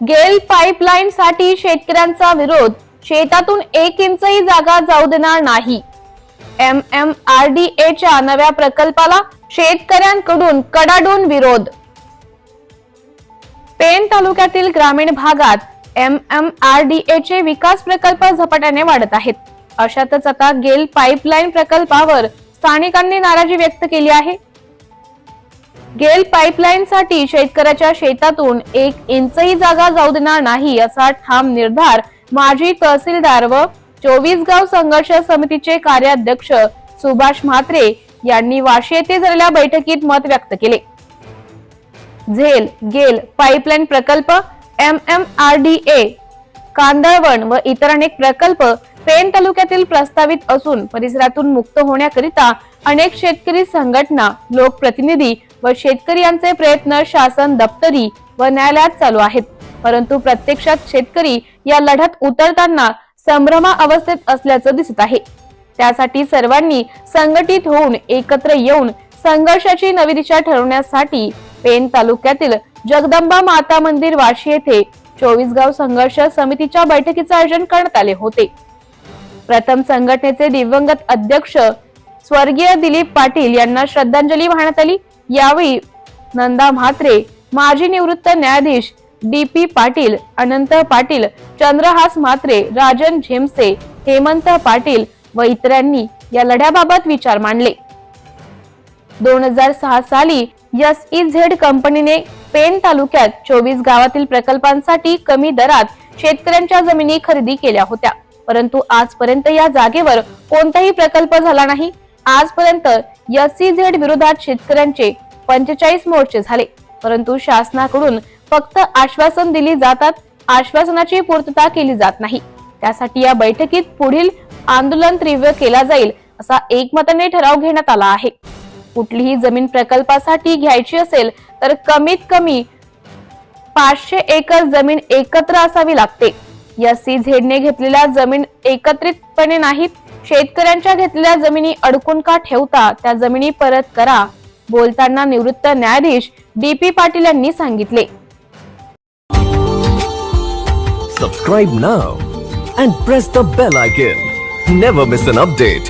गेल पाईपलाईन साठी शेतकऱ्यांचा विरोध. शेतातून एक इंचही जागा जाऊ देणार नाही. एम एम आर डी एच्या नव्या प्रकल्पाला शेतकऱ्यांकडून कडाडून विरोध. पेन तालुक्यातील ग्रामीण भागात एम एम आर डी एचे विकास प्रकल्प झपाट्याने वाढत आहेत. अशातच आता गेल पाईपलाईन प्रकल्पावर स्थानिकांनी नाराजी व्यक्त केली आहे. गेल पाईपलाईन साठी शेतकऱ्याच्या शेतातून एक इंचही जागा जाऊ देणार नाही असा ठाम निर्धार माजी तहसीलदार व चोवीस गाव संघर्ष समितीचे कार्याध्यक्ष सुभाष म्हात्रे यांनी वाशी येथे झालेल्या बैठकीत मत व्यक्त केले. झेल गेल पाईपलाईन प्रकल्प M M R D A कांदळवण व इतर अनेक प्रकल्प पेन तालुक्यातील प्रस्तावित असून परिसरातून मुक्त होण्याकरिता अनेक शेतकरी संघटना लोकप्रतिनिधी व शेतकरी यांचे प्रयत्न शासन दप्तरी व न्यायालयात चालू आहेत. परंतु प्रत्यक्षात शेतकरी या लढ्यात उतरताना संभ्रमा अवस्थेत असल्याचं दिसत आहे. त्यासाठी सर्वांनी संघटित होऊन एकत्र येऊन संघर्षाची नवी दिशा ठरवण्यासाठी पेन तालुक्यातील जगदंबा माता मंदिर वाशी येथे चोवीस गाव संघर्ष समितीच्या बैठकीचे आयोजन करण्यात आले होते. प्रथम संघटनेचे दिवंगत अध्यक्ष स्वर्गीय दिलीप पाटील यांना श्रद्धांजली वाहण्यात आली. यावेळी नंदा म्हात्रे माजी निवृत्त न्यायाधीश डी पी पाटील अनंत पाटील चंद्रहास म्हात्रे राजन झेमसे हेमंत पाटील व इतरांनी या लढ्याबाबत विचार मांडले. दोन हजार सहा साली एस ई झेड कंपनीने पेन तालुक्यात चोवीस गावातील प्रकल्पांसाठी कमी दरात शेतकऱ्यांच्या जमिनी खरेदी केल्या होत्या. परंतु आजपर्यंत या जागेवर कोणताही प्रकल्प झाला नाही. आजपर्यंत एस ई झेड विरोधात शेतकऱ्यांचे पंचेचाळीस मोर्चे झाले. परंतु शासनाकडून फक्त आश्वासन दिली जातात आश्वासनाची पूर्तता केली जात नाही. त्यासाठी या बैठकीत पुढील आंदोलन तीव्र केला जाईल असा एकमताने ठराव घेण्यात आला आहे. कुठलीही जमीन प्रकल्पासाठी घ्यायची असेल तर कमीत कमी पाचशे एकर जमीन एकत्र असावी लागते. या सी झेडने घेतलेल्या जमीन एकत्रितपणे नाहीत. शेतकऱ्यांच्या घेतलेल्या जमिनी अडकून का ठेवता त्या जमिनी परत करा बोलताना निवृत्त न्यायाधीश डी पी पाटील यांनी सांगितले. Subscribe now and press the bell icon never miss an update